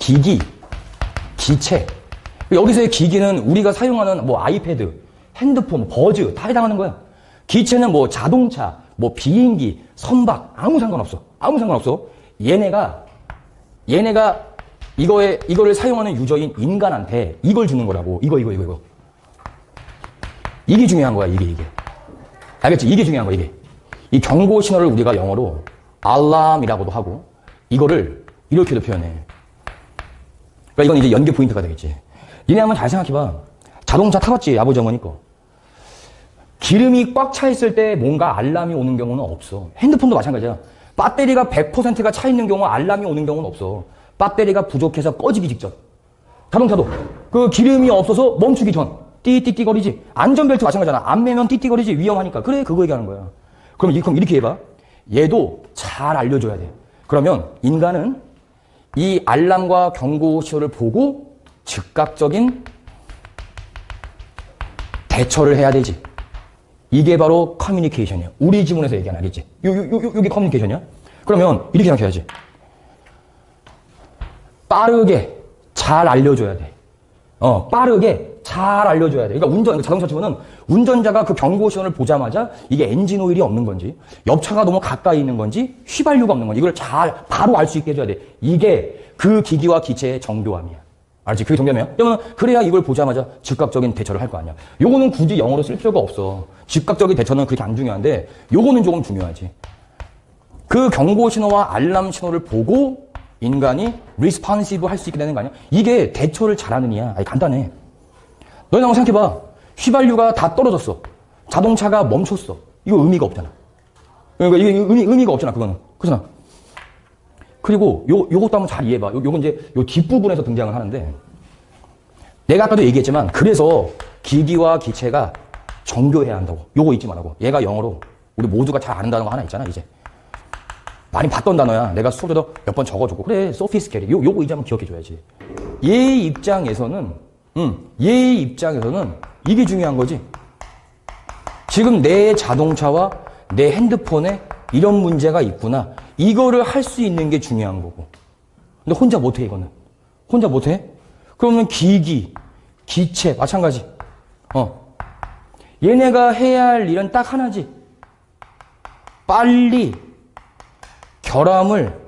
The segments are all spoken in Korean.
기기, 기체. 여기서의 기기는 우리가 사용하는 뭐 아이패드, 핸드폰, 버즈 다 해당하는 거야. 기체는 뭐 자동차, 뭐 비행기, 선박 아무 상관없어. 아무 상관없어. 얘네가 얘네가 이거에 이거를 사용하는 유저인 인간한테 이걸 주는 거라고. 이거 이거 이거 이거. 이게 중요한 거야. 이게 이게. 알겠지? 이게 중요한 거야. 이게. 이 경고 신호를 우리가 영어로 알람이라고도 하고 이거를 이렇게도 표현해. 그러니까 이건 이제 연계 포인트가 되겠지. 니네 한번 잘 생각해봐. 자동차 타봤지, 아버지 어머니 거. 기름이 꽉 차 있을 때 뭔가 알람이 오는 경우는 없어. 핸드폰도 마찬가지야. 배터리가 100%가 차 있는 경우 알람이 오는 경우는 없어. 배터리가 부족해서 꺼지기 직전. 자동차도 그 기름이 없어서 멈추기 전 띠띠띠거리지. 안전벨트 마찬가지잖아. 안 매면 띠띠거리지. 위험하니까. 그래, 그거 얘기하는 거야. 그럼, 이- 그럼 이렇게 해봐. 얘도 잘 알려줘야 돼. 그러면 인간은 이 알람과 경고 신호를 보고 즉각적인 대처를 해야 되지. 이게 바로 커뮤니케이션이야. 우리 지문에서 얘기하는 알겠지? 요, 요, 요, 요게 커뮤니케이션이야? 그러면 이렇게 생각해야지. 빠르게 잘 알려줘야 돼. 어, 빠르게 잘 알려줘야 돼. 그러니까 운전, 자동차 치고는 운전자가 그 경고 신호를 보자마자 이게 엔진 오일이 없는 건지, 옆차가 너무 가까이 있는 건지, 휘발유가 없는 건지, 이걸 잘, 바로 알 수 있게 해줘야 돼. 이게 그 기기와 기체의 정교함이야. 알지? 그게 정교함이야? 그러면 그래야 이걸 보자마자 즉각적인 대처를 할 거 아니야. 요거는 굳이 영어로 쓸 필요가 없어. 즉각적인 대처는 그렇게 안 중요한데, 요거는 조금 중요하지. 그 경고 신호와 알람 신호를 보고 인간이 리스폰시브 할 수 있게 되는 거 아니야? 이게 대처를 이야. 아니, 간단해. 너희 한번 생각해봐. 휘발유가 다 떨어졌어. 자동차가 멈췄어. 이거 의미가 없잖아. 그러니까 이게 의미, 의미가 없잖아, 그거는. 그렇잖아. 그리고 요, 요것도 한번 잘 이해해봐. 요, 요건 이제 요 뒷부분에서 등장을 하는데, 내가 아까도 얘기했지만, 그래서 기기와 기체가 정교해야 한다고. 요거 잊지 말라고. 얘가 영어로 우리 모두가 잘 아는 단어가 하나 있잖아, 이제. 많이 봤던 단어야. 내가 수업에도 몇 번 적어줬고. 그래, 소피스케리. 요, 요거 이제 한번 기억해줘야지. 얘 입장에서는, 음, 얘 입장에서는 이게 중요한 거지. 지금 내 자동차와 내 핸드폰에 이런 문제가 있구나. 이거를 할 수 있는 게 중요한 거고. 근데 혼자 못해, 이거는. 혼자 못해? 그러면 기기, 기체, 마찬가지. 어. 얘네가 해야 할 일은 딱 하나지. 빨리 결함을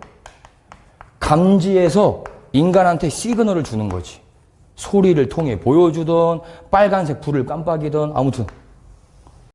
감지해서 인간한테 시그널을 주는 거지. 소리를 통해 보여주던 빨간색 불을 깜빡이던 아무튼